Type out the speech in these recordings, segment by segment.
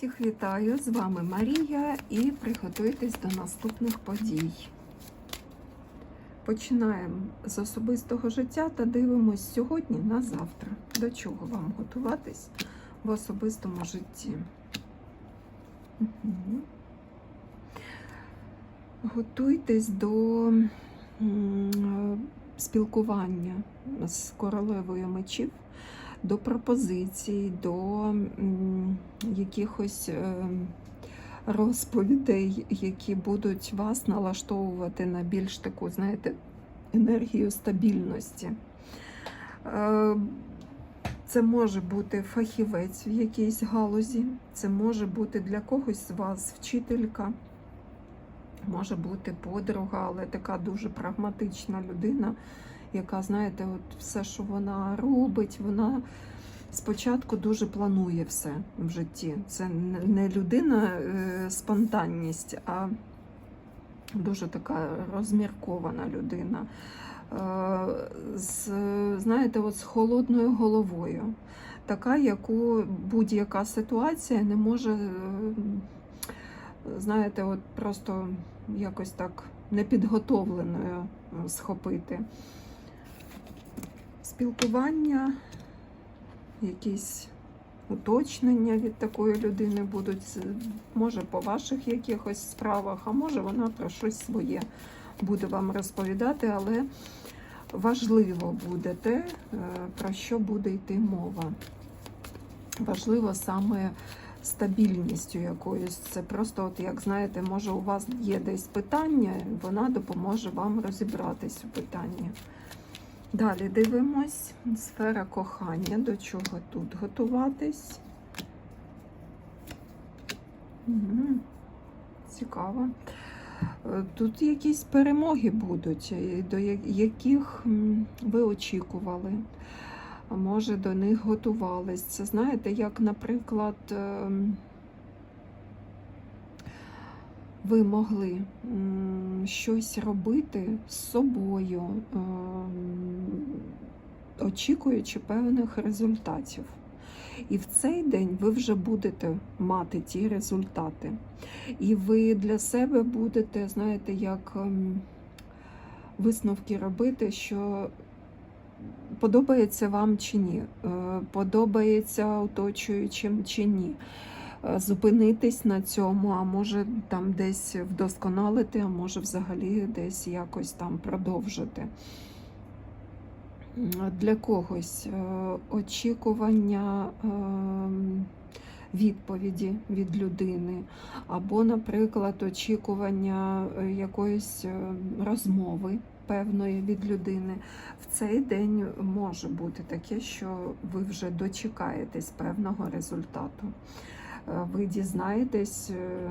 Всіх вітаю! З вами Марія і приготуйтесь до наступних подій. Починаємо з особистого життя та дивимось сьогодні на завтра. До чого вам готуватись в особистому житті? Мгм. Готуйтесь до спілкування з королевою мечів до пропозицій, до якихось е, розповідей, які будуть вас налаштовувати на більш таку, знаєте, енергію стабільності. Е, Це може бути фахівець в якійсь галузі, це може бути для когось з вас вчителька, може бути подруга, але така дуже прагматична людина, яка, знаєте, от все, що вона робить, вона спочатку дуже планує все в житті. Це не- людина е, спонтанність, а дуже така розміркована людина. Е, З, знаєте, от з холодною головою. Така, яку будь-яка ситуація не може, е, знаєте, от просто якось так непідготовленою схопити спілкування, якісь уточнення від такої людини будуть, може по ваших якихось справах, а може вона про щось своє буде вам розповідати, але важливо буде те, е, про що буде йти мова. Важливо саме стабільністю якоюсь. Це просто, от як знаєте, може у вас є десь питання, вона допоможе вам розібратись у питанні. Далі дивимось. Сфера кохання. До чого тут готуватись? Мгм. Цікаво. Е, Тут якісь перемоги будуть, е, до яких ви очікували. Може, до них готувались. Це знаєте, як, наприклад, ем, ви могли щось робити з собою, ем, очікуючи певних результатів. І в цей день ви вже будете мати ті результати. І ви для себе будете, знаєте, як ем, висновки робити, що подобається вам чи ні, е, подобається оточуючим чи ні. Е, Зупинитись на цьому, а може там десь вдосконалити, а може взагалі десь якось там продовжити. Для когось е, очікування ем, відповіді від людини, або, наприклад, очікування е, якоїсь розмови певної від людини. В цей день може бути таке, що ви вже дочекаєтесь певного результату. Ви дізнаєтесь, е,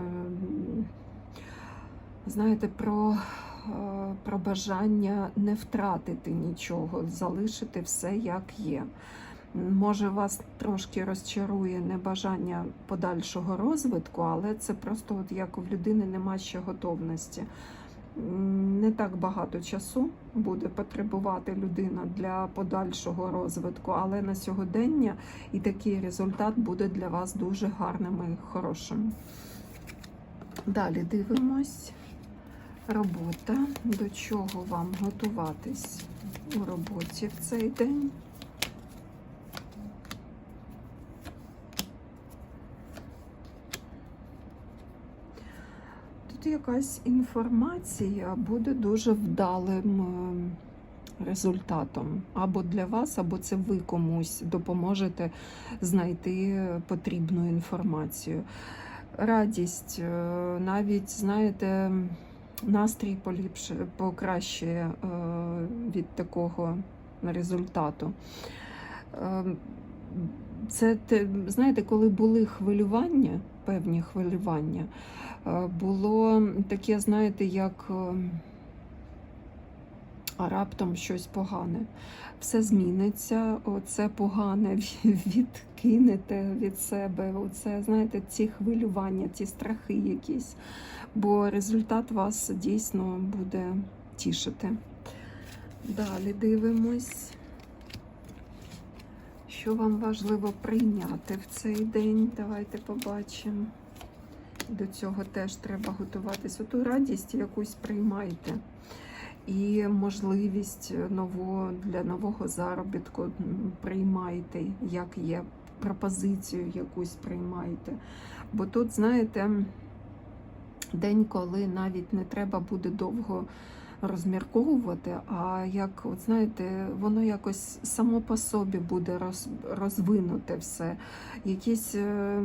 знаєте, про, е, про бажання не втратити нічого, залишити все як є. Може, вас трошки розчарує небажання подальшого розвитку, але це просто от як у людини нема ще готовності. Не так багато часу буде потребувати людина для подальшого розвитку, але на сьогодення і такий результат буде для вас дуже гарним і хорошим. Далі дивимось. Робота. До чого вам готуватись у роботі в цей день? Тут якась інформація буде дуже вдалим е, результатом. Або для вас, або це ви комусь допоможете знайти потрібну інформацію. Радість, е, навіть, знаєте, настрій поліпше, покращує е, від такого результату. Це те, знаєте, коли були хвилювання, певні хвилювання, е, було таке, знаєте, як е, а раптом щось погане. Все зміниться, оце погане відкинете від себе. Оце, знаєте, ці хвилювання, ці страхи якісь. Бо результат вас дійсно буде тішити. Далі дивимось. Що вам важливо прийняти в цей день? Давайте побачимо. До цього теж треба готуватись. Оту радість якусь приймайте. І можливість нового, для нового заробітку приймайте, як є, пропозицію якусь приймайте. Бо тут, знаєте, день, коли навіть не треба буде довго розмірковувати, а як, от знаєте, воно якось само по собі буде роз, розвинуте все. Якісь е,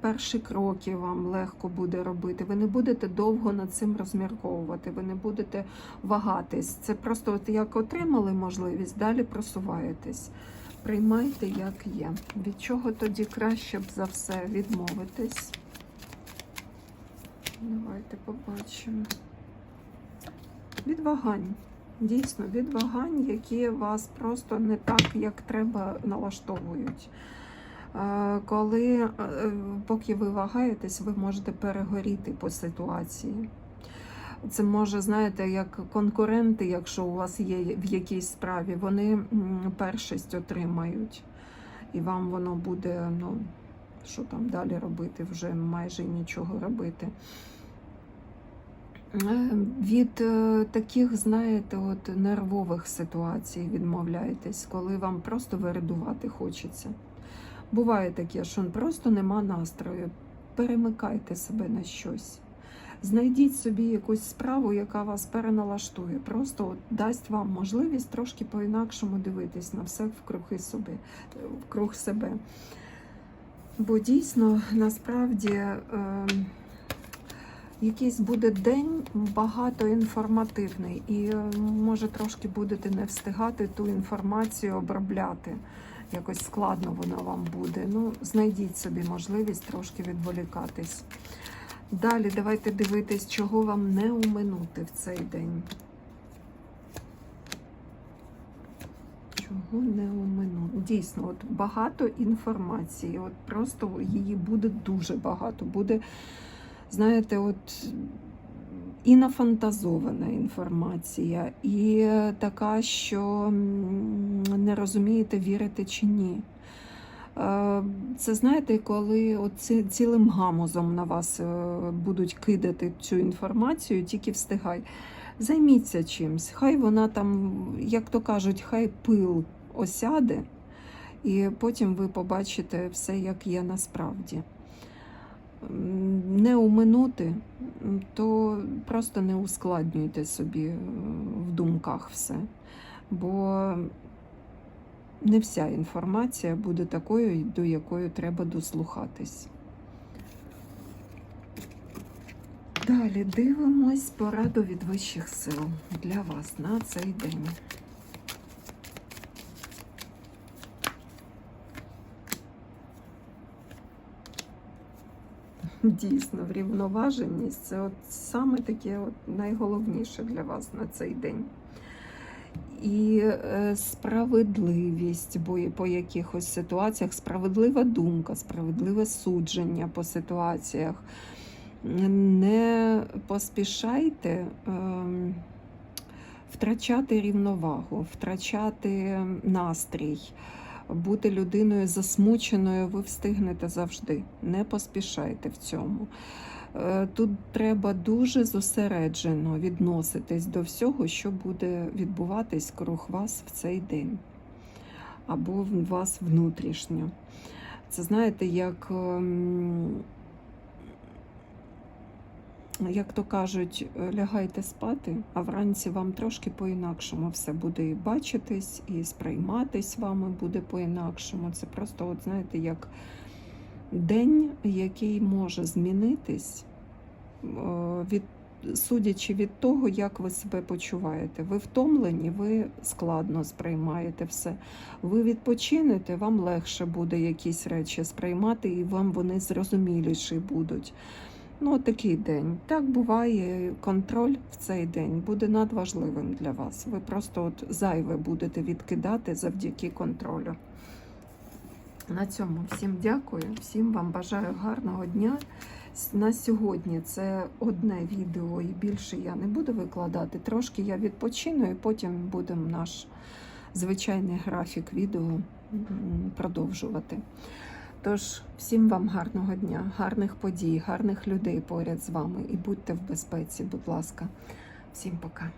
перші кроки вам легко буде робити. Ви не будете довго над цим розмірковувати, ви не будете вагатись. Це просто от як отримали можливість, далі просуваєтесь. Приймайте, як є. Від чого тоді краще б за все відмовитись? Давайте побачимо. Від вагань. Дійсно, від вагань, які вас просто не так, як треба, налаштовують. Е, Коли, е, поки ви вагаєтесь, ви можете перегоріти по ситуації. Це може, знаєте, як конкуренти, якщо у вас є в якійсь справі, вони першість отримають. І вам воно буде, ну, що там далі робити, вже майже нічого робити. Е, Від е, таких, знаєте, от нервових ситуацій відмовляєтесь, коли вам просто виридувати хочеться. Буває таке, що просто нема настрою. Перемикайте себе на щось. Знайдіть собі якусь справу, яка вас переналаштує. Просто от дасть вам можливість трошки по-інакшому дивитись на все вкруги собі, вкруг себе. Бо дійсно насправді. Е, Якийсь буде день багато інформативний, і е, може трошки будете не встигати ту інформацію обробляти. Якось складно вона вам буде. Ну, знайдіть собі можливість трошки відволікатись. Далі давайте дивитись, чого вам не уминути в цей день. Чого не уминути? Дійсно, от багато інформації. От просто її буде дуже багато. Буде знаєте, от і нафантазована інформація, і така, що не розумієте, вірите чи ні. Е, Це знаєте, коли от ці- цілим гамузом на вас е, будуть кидати цю інформацію, тільки встигай. Займіться чимсь. Хай вона там, як то кажуть, хай пил осяде, і потім ви побачите все, як є насправді не уминути, то просто не ускладнюйте собі е, в думках все. Бо не вся інформація буде такою, до якої треба дослухатись. Далі дивимось пораду від вищих сил для вас на цей день. Дійсно, врівноваженість це от саме таке от найголовніше для вас на цей день. І е, справедливість, бо по якихось ситуаціях справедлива думка, справедливе судження по ситуаціях. Не поспішайте ем, втрачати рівновагу, втрачати настрій бути людиною засмученою, ви встигнете завжди. Не поспішайте в цьому. Е, Тут треба дуже зосереджено відноситись до всього, що буде відбуватись круг вас в цей день або в вас внутрішньо. Це знаєте, як, ем, як то кажуть, е, лягайте спати, а вранці вам трошки по-інакшому все буде і бачитись, і сприйматись вами буде по-інакшому. Це просто, от знаєте, як день, який може змінитись, е, від, судячи від того, як ви себе почуваєте. Ви втомлені, ви складно сприймаєте все. Ви відпочинете, вам легше буде якісь речі сприймати, і вам вони зрозуміліші будуть. Ну, такий день. Так буває, контроль в цей день буде надважливим для вас. Ви просто от зайве будете відкидати завдяки контролю. На цьому всім дякую, всім вам бажаю гарного дня. На сьогодні це одне відео і більше я не буду викладати. Трошки я відпочину і потім будемо наш звичайний графік відео продовжувати. Тож, всім вам гарного дня, гарних подій, гарних людей поряд з вами і будьте в безпеці, будь ласка. Всім пока.